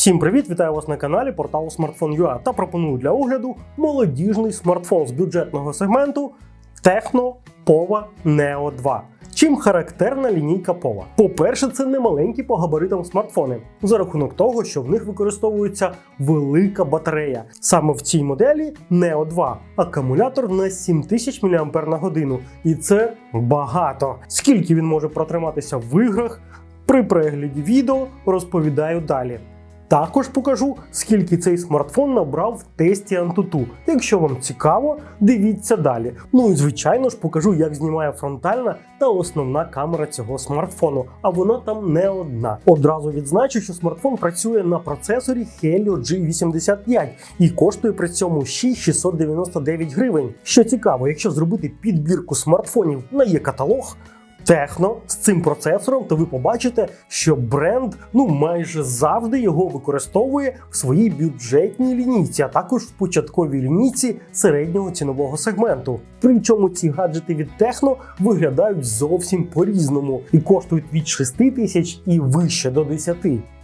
Всім привіт! Вітаю вас на каналі порталу Smartphone.ua та пропоную для огляду молодіжний смартфон з бюджетного сегменту Tecno Pova Neo 2. Чим характерна лінійка Pova? По-перше, це не маленькі по габаритам смартфони, за рахунок того, що в них використовується велика батарея. Саме в цій моделі Neo 2 акумулятор на 7000 мАч, і це багато. Скільки він може протриматися в іграх? При перегляді відео розповідаю далі. Також покажу, скільки цей смартфон набрав в тесті Antutu. Якщо вам цікаво, дивіться далі. Ну і звичайно ж покажу, як знімає фронтальна та основна камера цього смартфону. А вона там не одна. Одразу відзначу, що смартфон працює на процесорі Helio G85 і коштує при цьому 6699 гривень. Що цікаво, якщо зробити підбірку смартфонів на є каталог. Техно з цим процесором, то ви побачите, що бренд ну майже завжди його використовує в своїй бюджетній лінійці, а також в початковій лінійці середнього цінового сегменту. Причому ці гаджети від Техно виглядають зовсім по-різному і коштують від 6 тисяч і вище до 10.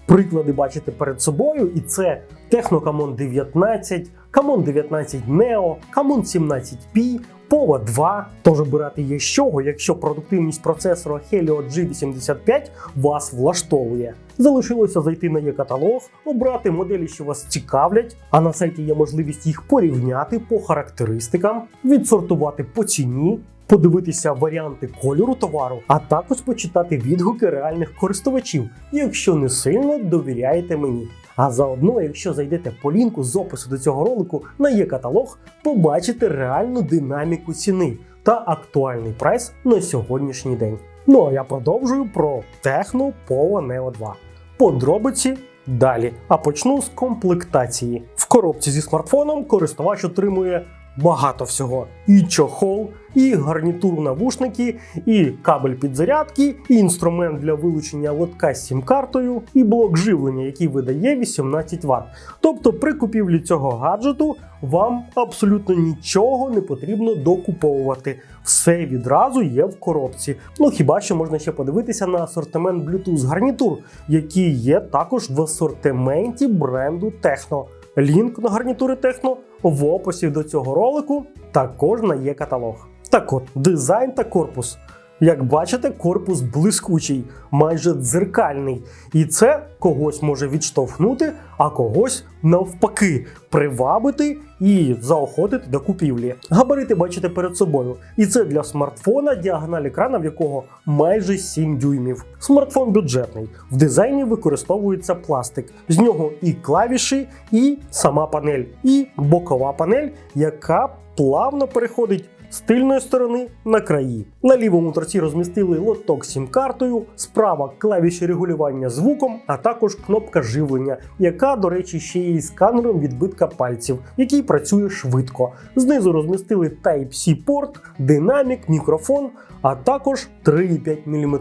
Приклади бачите перед собою, і це Техно Camon 19, Camon 19 Neo, Camon 17P, Pova 2. Тож обирати є з чого, якщо продуктивність процесора Helio G85 вас влаштовує. Залишилося зайти на є-каталог, обрати моделі, що вас цікавлять, а на сайті є можливість їх порівняти по характеристикам, відсортувати по ціні. Подивитися варіанти кольору товару, а також почитати відгуки реальних користувачів, якщо не сильно довіряєте мені. А заодно, якщо зайдете по лінку з опису до цього ролику на є-каталог, побачите реальну динаміку ціни та актуальний прайс на сьогоднішній день. Ну а я продовжую про Tecno Pova Neo 2. Подробиці далі. А почну з комплектації. В коробці зі смартфоном користувач отримує багато всього: і чохол, і гарнітуру навушники, і кабель підзарядки, і інструмент для вилучення лотка з сім-картою, і блок живлення, який видає 18 Вт. Тобто при купівлі цього гаджету вам абсолютно нічого не потрібно докуповувати. Все відразу є в коробці. Ну хіба що можна ще подивитися на асортимент Bluetooth гарнітур, які є також в асортименті бренду Techno. Лінк на гарнітури Techno в описі до цього ролику також є каталог. Так от, дизайн та корпус. Як бачите, корпус блискучий, майже дзеркальний, і це когось може відштовхнути, а когось навпаки привабити і заохотити до купівлі. Габарити бачите перед собою, і це для смартфона, діагональ екрана, в якого майже 7 дюймів. Смартфон бюджетний. В дизайні використовується пластик. З нього і клавіші, і сама панель, і бокова панель, яка плавно переходить з тильної сторони на краї. На лівому торці розмістили лоток з сім-картою, справа клавіші регулювання звуком, а також кнопка живлення, яка, до речі, ще є сканером відбитка пальців, який працює швидко. Знизу розмістили Type-C порт, динамік, мікрофон, а також 3,5 мм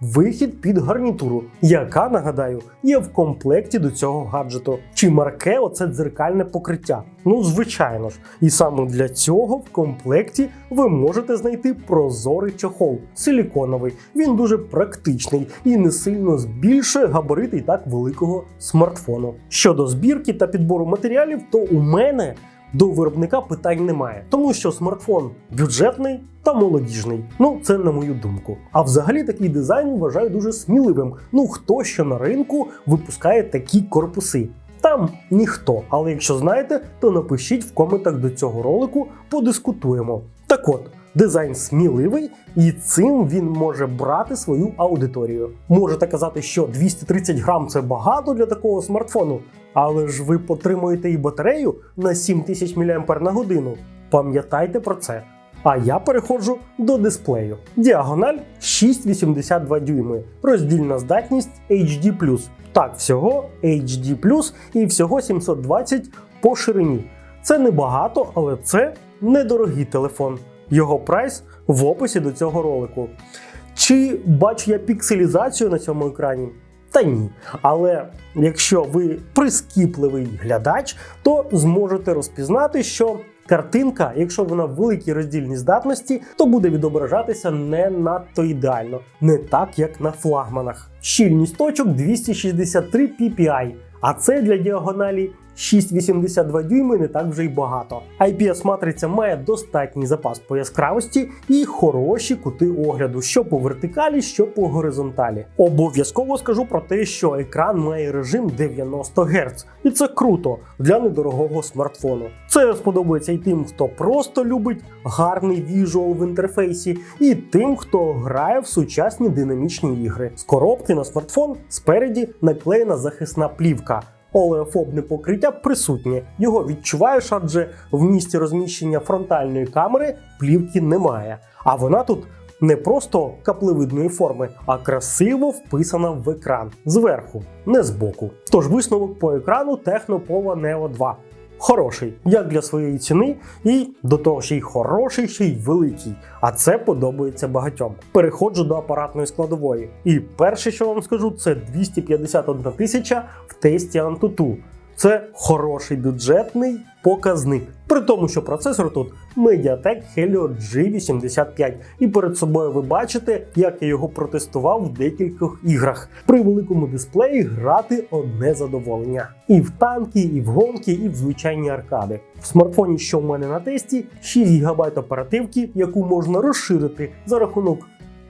вихід під гарнітуру, яка, нагадаю, є в комплекті до цього гаджету. Чи марке оце дзеркальне покриття? Ну, звичайно ж. І саме для цього в комплекті ви можете знайти прозорий чохол, силіконовий. Він дуже практичний і не сильно збільшує габарити і так великого смартфону. Щодо збірки та підбору матеріалів, то у мене. До виробника питань немає, тому що смартфон бюджетний та молодіжний. Ну, це на мою думку. А взагалі такий дизайн вважаю дуже сміливим. Ну хто що на ринку випускає такі корпуси? Там ніхто. Але якщо знаєте, то напишіть в коментах до цього ролику, подискутуємо. Так от. Дизайн сміливий, і цим він може брати свою аудиторію. Можете казати, що 230 грам це багато для такого смартфону, але ж ви потримуєте і батарею на 7000 мАч на годину. Пам'ятайте про це. А я переходжу до дисплею. Діагональ 6,82 дюйми, роздільна здатність HD+. Так, всього HD+, і всього 720 по ширині. Це небагато, але це недорогий телефон. Його прайс в описі до цього ролику. Чи бачу я пікселізацію на цьому екрані? Та ні. Але якщо ви прискіпливий глядач, то зможете розпізнати, що картинка, якщо вона в великій роздільній здатності, то буде відображатися не надто ідеально, не так як на флагманах. Щільність точок 263 ppi, А це для діагоналі 6,82 дюйми не так вже й багато. IPS-матриця має достатній запас по яскравості і хороші кути огляду, що по вертикалі, що по горизонталі. Обов'язково скажу про те, що екран має режим 90 Гц, і це круто для недорогого смартфону. Це сподобається і тим, хто просто любить гарний віжуал в інтерфейсі, і тим, хто грає в сучасні динамічні ігри. З коробки на смартфон спереді наклеєна захисна плівка. Олеофобне покриття присутнє. Його відчуваєш, адже в місці розміщення фронтальної камери плівки немає. А вона тут не просто каплевидної форми, а красиво вписана в екран зверху, не збоку. Тож висновок по екрану Technopova Neo 2. Хороший, як для своєї ціни, і до того ще й хороший, ще й великий. А це подобається багатьом. Переходжу до апаратної складової. І перше, що вам скажу, це 251 тисяча в тесті Antutu. Це хороший бюджетний показник. При тому, що процесор тут Mediatek Helio G85. І перед собою ви бачите, як я його протестував в декількох іграх. При великому дисплеї грати одне задоволення. І в танки, і в гонки, і в звичайні аркади. В смартфоні, що в мене на тесті, 6 ГБ оперативки, яку можна розширити за рахунок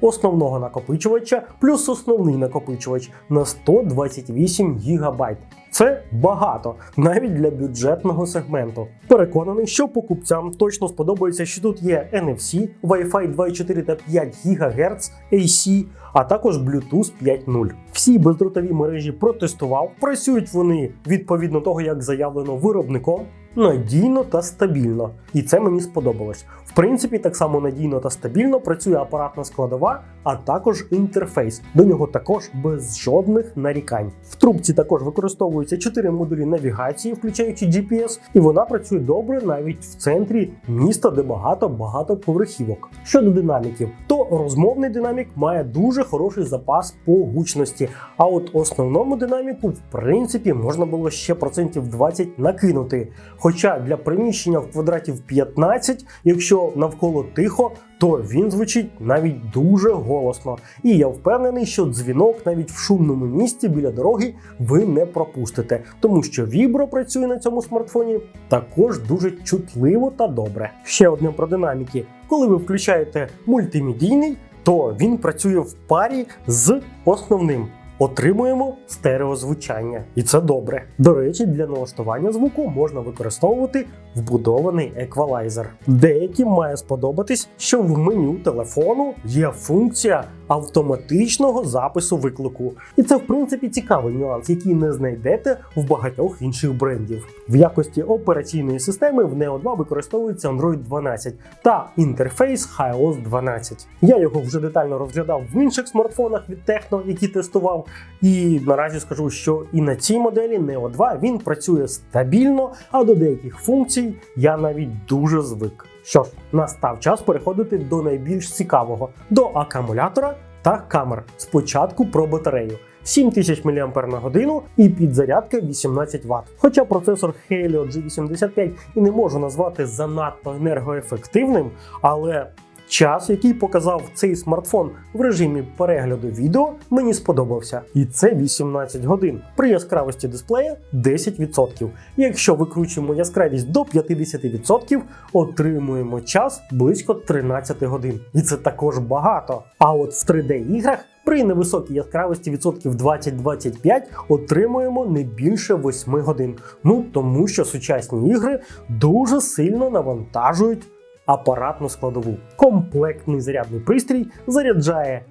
основного накопичувача плюс основний накопичувач на 128 ГБ. Це багато, навіть для бюджетного сегменту. Переконаний, що покупцям точно сподобається, що тут є NFC, Wi-Fi 2.4 та 5 ГГц, AC, а також Bluetooth 5.0. Всі бездротові мережі протестував. Працюють вони відповідно того, як заявлено виробником. Надійно та стабільно, і це мені сподобалось. В принципі, так само надійно та стабільно працює апаратна складова, а також інтерфейс. До нього також без жодних нарікань. В трубці також використовуються 4 модулі навігації, включаючи GPS, і вона працює добре навіть в центрі міста, де багато багато поверхівок. Щодо динаміків, то розмовний динамік має дуже хороший запас по гучності. А от основному динаміку, в принципі, можна було ще процентів 20 накинути. Хоча для приміщення в квадратів 15, якщо навколо тихо, то він звучить навіть дуже голосно. І я впевнений, що дзвінок навіть в шумному місці біля дороги ви не пропустите, тому що вібро працює на цьому смартфоні також дуже чутливо та добре. Ще одне про динаміки. Коли ви включаєте мультимедійний, то він працює в парі з основним. Отримуємо стереозвучання, і це добре. До речі, для налаштування звуку можна використовувати вбудований еквалайзер. Деяким має сподобатись, що в меню телефону є функція автоматичного запису виклику. І це, в принципі, цікавий нюанс, який не знайдете в багатьох інших брендів. В якості операційної системи в Neo 2 використовується Android 12 та інтерфейс iOS 12. Я його вже детально розглядав в інших смартфонах від Tecno, які тестував. І наразі скажу, що і на цій моделі Neo 2 він працює стабільно, а до деяких функцій я навіть дуже звик. Що ж, настав час переходити до найбільш цікавого до акумулятора та камер. Спочатку про батарею. 7000 мАч і підзарядка 18 Вт. Хоча процесор Helio G85 і не можу назвати занадто енергоефективним, але Час, який показав цей смартфон в режимі перегляду відео, мені сподобався. І це 18 годин. При яскравості дисплея 10%. Якщо викручуємо яскравість до 50%, отримуємо час близько 13 годин. І це також багато. А от в 3D-іграх при невисокій яскравості відсотків 20-25 отримуємо не більше 8 годин. Ну тому що сучасні ігри дуже сильно навантажують апаратну складову. Комплектний зарядний пристрій заряджає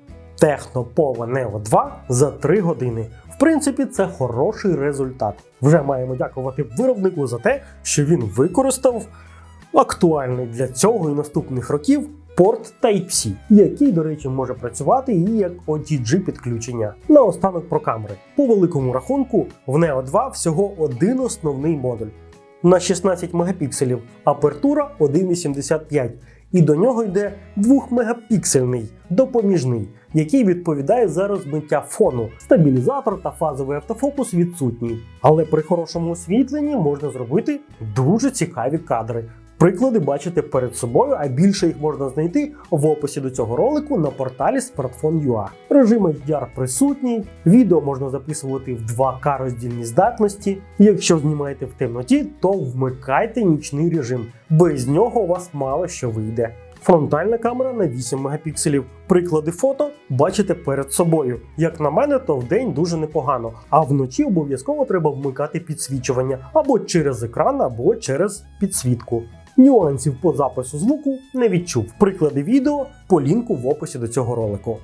Pova Neo 2 за 3 години. В принципі, це хороший результат. Вже маємо дякувати виробнику за те, що він використав актуальний для цього і наступних років порт Type-C, який, до речі, може працювати і як OTG підключення. Наостанок про камери. По великому рахунку, в Neo 2 всього один основний модуль на 16 мегапікселів, апертура 1,85. І до нього йде 2-мегапіксельний допоміжний, який відповідає за розмиття фону. Стабілізатор та фазовий автофокус відсутній. Але при хорошому освітленні можна зробити дуже цікаві кадри. Приклади бачите перед собою, а більше їх можна знайти в описі до цього ролику на порталі Smartphone.ua. Режим HDR присутній, відео можна записувати в 2К роздільній здатності. Якщо знімаєте в темноті, то вмикайте нічний режим. Без нього у вас мало що вийде. Фронтальна камера на 8 мегапікселів. Приклади фото бачите перед собою. Як на мене, то вдень дуже непогано, а вночі обов'язково треба вмикати підсвічування або через екран, або через підсвітку. Нюансів по запису звуку не відчув. Приклади відео по лінку в описі до цього ролику.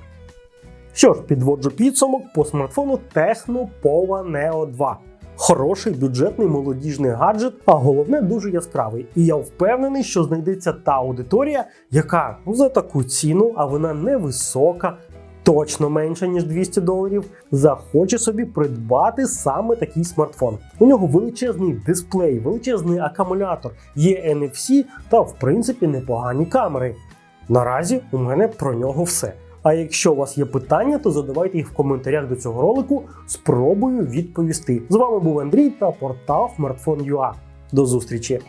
Що ж, підводжу підсумок по смартфону Tecno Pova Neo 2. Хороший бюджетний молодіжний гаджет, а головне дуже яскравий. І я впевнений, що знайдеться та аудиторія, яка ну, за таку ціну, а вона невисока, точно менша ніж 200 доларів, захоче собі придбати саме такий смартфон. У нього величезний дисплей, величезний акумулятор, є NFC та в принципі непогані камери. Наразі у мене про нього все. А якщо у вас є питання, то задавайте їх в коментарях до цього ролику. Спробую відповісти. З вами був Андрій та портал Smartphone.ua. До зустрічі!